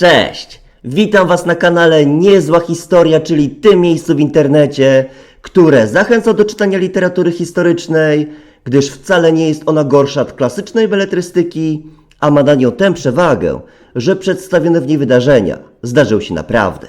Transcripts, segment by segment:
Cześć! Witam Was na kanale Niezła Historia, czyli tym miejscu w internecie, które zachęca do czytania literatury historycznej, gdyż wcale nie jest ona gorsza od klasycznej beletrystyki, a ma na nią tę przewagę, że przedstawione w niej wydarzenia zdarzyły się naprawdę.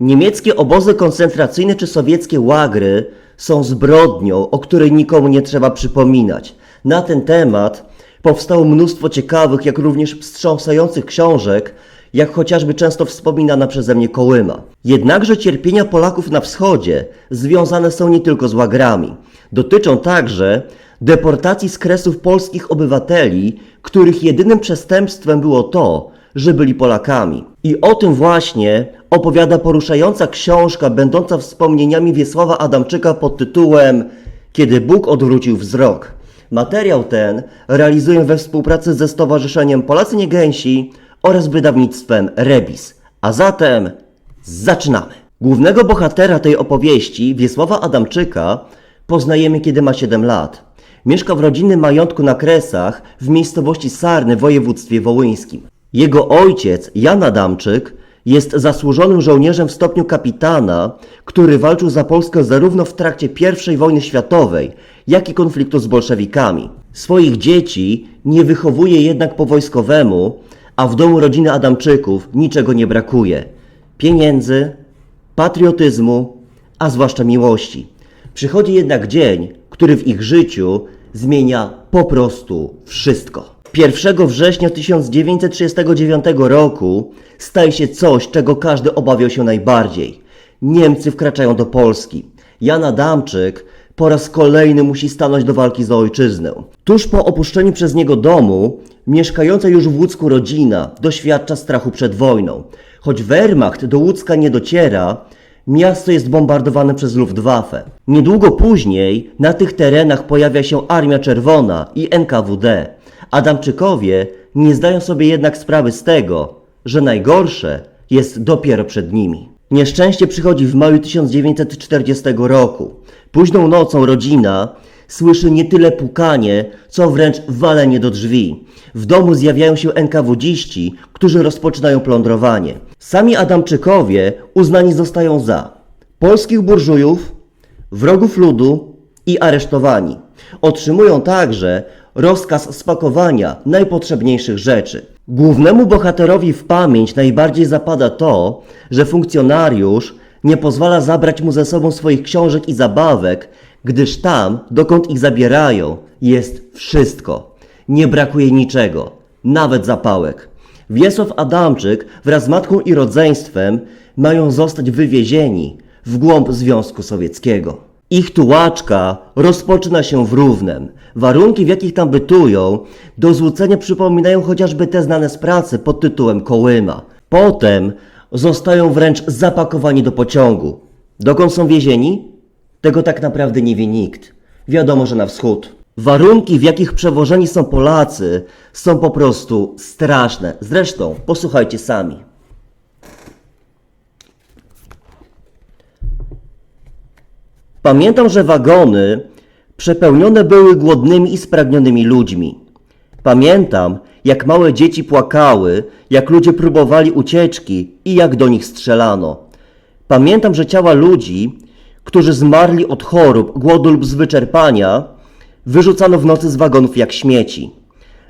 Niemieckie obozy koncentracyjne czy sowieckie łagry są zbrodnią, o której nikomu nie trzeba przypominać. Na ten temat powstało mnóstwo ciekawych, jak również wstrząsających książek, jak chociażby często wspominana przeze mnie Kołyma. Jednakże cierpienia Polaków na wschodzie związane są nie tylko z łagrami. Dotyczą także deportacji z kresów polskich obywateli, których jedynym przestępstwem było to, że byli Polakami. I o tym właśnie opowiada poruszająca książka będąca wspomnieniami Wiesława Adamczyka pod tytułem Kiedy Bóg odwrócił wzrok. Materiał ten realizuję we współpracy ze Stowarzyszeniem Polacy Nie Gęsi oraz wydawnictwem Rebis. A zatem zaczynamy. Głównego bohatera tej opowieści, Wiesława Adamczyka, poznajemy kiedy ma 7 lat. Mieszka w rodzinnym majątku na Kresach w miejscowości Sarny w województwie wołyńskim. Jego ojciec, Jan Adamczyk, jest zasłużonym żołnierzem w stopniu kapitana, który walczył za Polskę zarówno w trakcie I wojny światowej, jak i konfliktu z bolszewikami. Swoich dzieci nie wychowuje jednak po wojskowemu, a w domu rodziny Adamczyków niczego nie brakuje. Pieniędzy, patriotyzmu, a zwłaszcza miłości. Przychodzi jednak dzień, który w ich życiu zmienia po prostu wszystko. 1 września 1939 roku staje się coś, czego każdy obawiał się najbardziej. Niemcy wkraczają do Polski. Jan Adamczyk po raz kolejny musi stanąć do walki za ojczyznę. Tuż po opuszczeniu przez niego domu, mieszkająca już w Łódzku rodzina doświadcza strachu przed wojną. Choć Wehrmacht do Łódzka nie dociera, Miasto jest bombardowane przez Luftwaffe. Niedługo później na tych terenach pojawia się Armia Czerwona i NKWD. Adamczykowie nie zdają sobie jednak sprawy z tego, że najgorsze jest dopiero przed nimi. Nieszczęście przychodzi w maju 1940 roku. Późną nocą rodzina słyszy nie tyle pukanie, co wręcz walenie do drzwi. W domu zjawiają się NKWDziści, którzy rozpoczynają plądrowanie. Sami Adamczykowie uznani zostają za polskich burżujów, wrogów ludu i aresztowani. Otrzymują także rozkaz spakowania najpotrzebniejszych rzeczy. Głównemu bohaterowi w pamięć najbardziej zapada to, że funkcjonariusz nie pozwala zabrać mu ze sobą swoich książek i zabawek, gdyż tam, dokąd ich zabierają, jest wszystko. Nie brakuje niczego, nawet zapałek. Wiesław Adamczyk wraz z matką i rodzeństwem mają zostać wywiezieni w głąb Związku Sowieckiego. Ich tułaczka rozpoczyna się w Równem. Warunki, w jakich tam bytują, do złudzenia przypominają chociażby te znane z pracy pod tytułem Kołyma. Potem zostają wręcz zapakowani do pociągu. Dokąd są wiezieni? Tego tak naprawdę nie wie nikt. Wiadomo, że na wschód. Warunki, w jakich przewożeni są Polacy, są po prostu straszne. Zresztą, posłuchajcie sami. Pamiętam, że wagony przepełnione były głodnymi i spragnionymi ludźmi. Pamiętam, jak małe dzieci płakały, jak ludzie próbowali ucieczki i jak do nich strzelano. Pamiętam, że ciała ludzi, którzy zmarli od chorób, głodu lub z wyczerpania, wyrzucano w nocy z wagonów jak śmieci.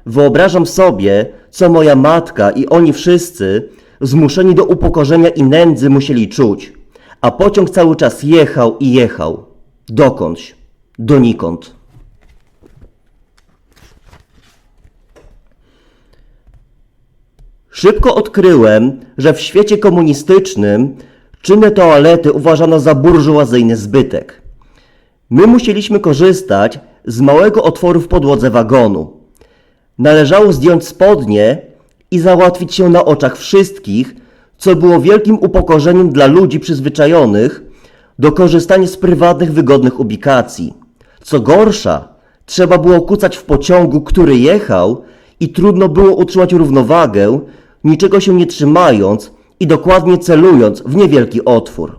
Wyobrażam sobie, co moja matka i oni wszyscy, zmuszeni do upokorzenia i nędzy, musieli czuć. A pociąg cały czas jechał i jechał. Dokądś, donikąd. Szybko odkryłem, że w świecie komunistycznym czynne toalety uważano za burżuazyjny zbytek. My musieliśmy korzystać z małego otworu w podłodze wagonu. Należało zdjąć spodnie i załatwić się na oczach wszystkich, co było wielkim upokorzeniem dla ludzi przyzwyczajonych do korzystania z prywatnych, wygodnych ubikacji. Co gorsza, trzeba było kucać w pociągu, który jechał i trudno było utrzymać równowagę, niczego się nie trzymając i dokładnie celując w niewielki otwór.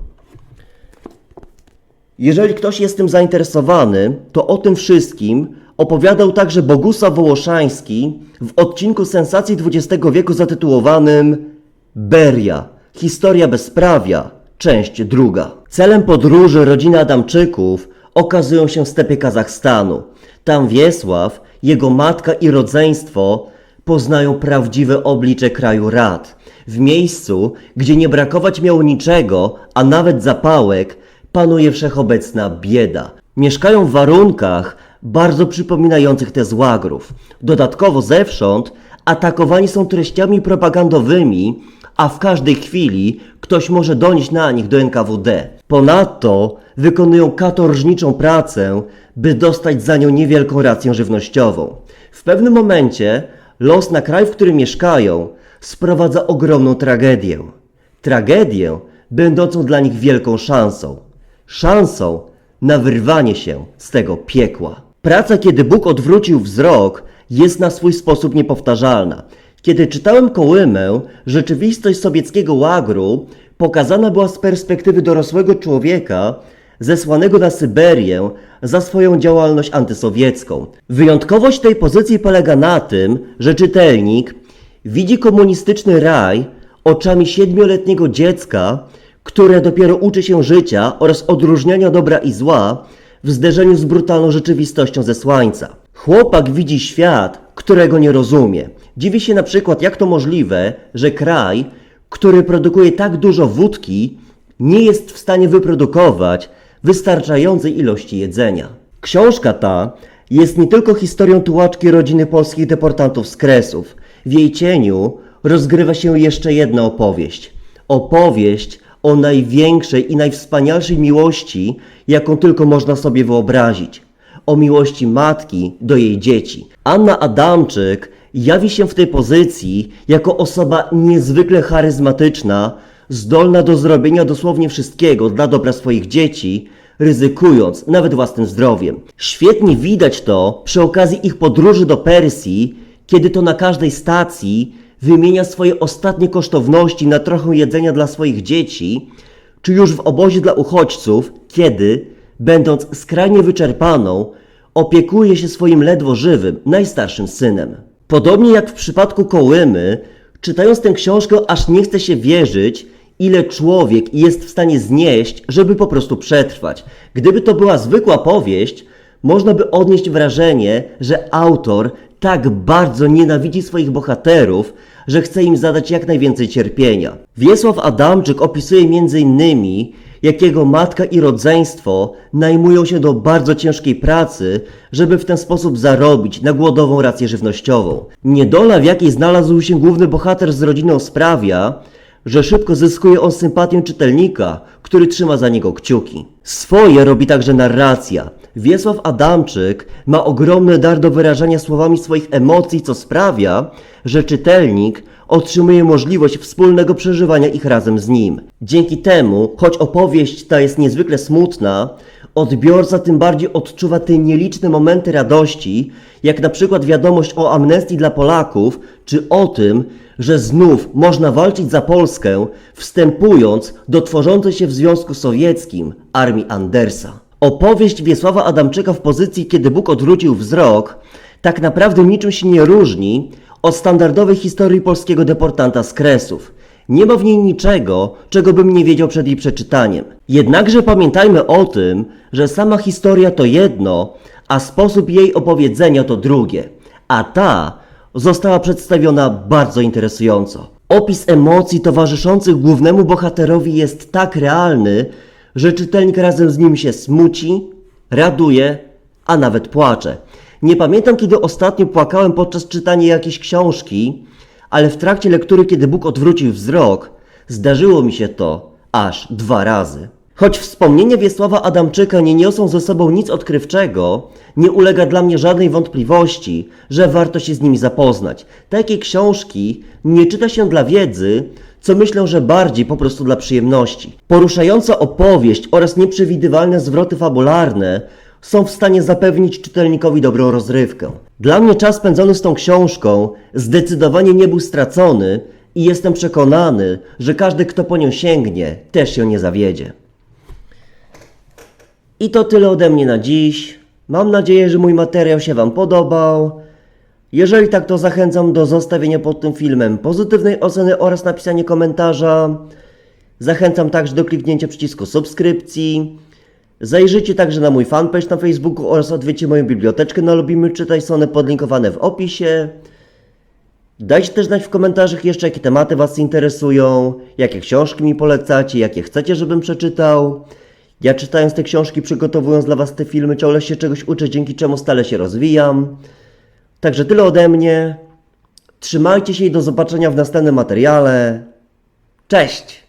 Jeżeli ktoś jest tym zainteresowany, to o tym wszystkim opowiadał także Bogusław Wołoszański w odcinku Sensacji XX wieku zatytułowanym Beria. Historia bezprawia. Część druga. Celem podróży rodziny Adamczyków okazują się stepy Kazachstanu. Tam Wiesław, jego matka i rodzeństwo poznają prawdziwe oblicze kraju rad. W miejscu, gdzie nie brakować miało niczego, a nawet zapałek, panuje wszechobecna bieda. Mieszkają w warunkach bardzo przypominających te z łagrów. Dodatkowo zewsząd atakowani są treściami propagandowymi, a w każdej chwili ktoś może donieść na nich do NKWD. Ponadto wykonują katorżniczą pracę, by dostać za nią niewielką rację żywnościową. W pewnym momencie los na kraj, w którym mieszkają, sprowadza ogromną tragedię. Tragedię będącą dla nich wielką szansą. Szansą na wyrwanie się z tego piekła. Praca, kiedy Bóg odwrócił wzrok, jest na swój sposób niepowtarzalna. Kiedy czytałem Kołymę, rzeczywistość sowieckiego łagru pokazana była z perspektywy dorosłego człowieka zesłanego na Syberię za swoją działalność antysowiecką. Wyjątkowość tej pozycji polega na tym, że czytelnik widzi komunistyczny raj oczami siedmioletniego dziecka, które dopiero uczy się życia oraz odróżniania dobra i zła w zderzeniu z brutalną rzeczywistością zesłańca. Chłopak widzi świat, którego nie rozumie. Dziwi się na przykład, jak to możliwe, że kraj, który produkuje tak dużo wódki, nie jest w stanie wyprodukować wystarczającej ilości jedzenia. Książka ta jest nie tylko historią tułaczki rodziny polskich deportantów z Kresów. W jej cieniu rozgrywa się jeszcze jedna opowieść. Opowieść o największej i najwspanialszej miłości, jaką tylko można sobie wyobrazić. O miłości matki do jej dzieci. Anna Adamczyk jawi się w tej pozycji jako osoba niezwykle charyzmatyczna, zdolna do zrobienia dosłownie wszystkiego dla dobra swoich dzieci, ryzykując nawet własnym zdrowiem. Świetnie widać to przy okazji ich podróży do Persji, kiedy to na każdej stacji wymienia swoje ostatnie kosztowności na trochę jedzenia dla swoich dzieci, czy już w obozie dla uchodźców, kiedy, będąc skrajnie wyczerpaną, opiekuje się swoim ledwo żywym, najstarszym synem. Podobnie jak w przypadku Kołymy, czytając tę książkę aż nie chce się wierzyć, ile człowiek jest w stanie znieść, żeby po prostu przetrwać. Gdyby to była zwykła powieść, można by odnieść wrażenie, że autor tak bardzo nienawidzi swoich bohaterów, że chce im zadać jak najwięcej cierpienia. Wiesław Adamczyk opisuje m.in. jak jego matka i rodzeństwo najmują się do bardzo ciężkiej pracy, żeby w ten sposób zarobić na głodową rację żywnościową. Niedola, w jakiej znalazł się główny bohater z rodziną sprawia, że szybko zyskuje on sympatię czytelnika, który trzyma za niego kciuki. Swoje robi także narracja. Wiesław Adamczyk ma ogromny dar do wyrażania słowami swoich emocji, co sprawia, że czytelnik otrzymuje możliwość wspólnego przeżywania ich razem z nim. Dzięki temu, choć opowieść ta jest niezwykle smutna, odbiorca tym bardziej odczuwa te nieliczne momenty radości, jak na przykład wiadomość o amnestii dla Polaków, czy o tym, że znów można walczyć za Polskę, wstępując do tworzącej się w Związku Sowieckim armii Andersa. Opowieść Wiesława Adamczyka w pozycji, kiedy Bóg odwrócił wzrok, tak naprawdę niczym się nie różni od standardowej historii polskiego deportanta z Kresów. Nie ma w niej niczego, czego bym nie wiedział przed jej przeczytaniem. Jednakże pamiętajmy o tym, że sama historia to jedno, a sposób jej opowiedzenia to drugie. A ta została przedstawiona bardzo interesująco. Opis emocji towarzyszących głównemu bohaterowi jest tak realny, że czytelnik razem z nim się smuci, raduje, a nawet płacze. Nie pamiętam, kiedy ostatnio płakałem podczas czytania jakiejś książki, ale w trakcie lektury, kiedy Bóg odwrócił wzrok, zdarzyło mi się to aż dwa razy. Choć wspomnienia Wiesława Adamczyka nie niosą ze sobą nic odkrywczego, nie ulega dla mnie żadnej wątpliwości, że warto się z nimi zapoznać. Takiej książki nie czyta się dla wiedzy, co myślę, że bardziej po prostu dla przyjemności. Poruszająca opowieść oraz nieprzewidywalne zwroty fabularne są w stanie zapewnić czytelnikowi dobrą rozrywkę. Dla mnie czas spędzony z tą książką zdecydowanie nie był stracony i jestem przekonany, że każdy, kto po nią sięgnie, też się nie zawiedzie. I to tyle ode mnie na dziś. Mam nadzieję, że mój materiał się Wam podobał. Jeżeli tak, to zachęcam do zostawienia pod tym filmem pozytywnej oceny oraz napisania komentarza. Zachęcam także do kliknięcia przycisku subskrypcji. Zajrzyjcie także na mój fanpage na Facebooku oraz odwiedźcie moją biblioteczkę na Lubimy Czytaj Strony podlinkowane w opisie. Dajcie też znać w komentarzach jeszcze, jakie tematy Was interesują, jakie książki mi polecacie, jakie chcecie, żebym przeczytał. Ja czytając te książki, przygotowując dla Was te filmy, ciągle się czegoś uczę, dzięki czemu stale się rozwijam. Także tyle ode mnie. Trzymajcie się i do zobaczenia w następnym materiale. Cześć!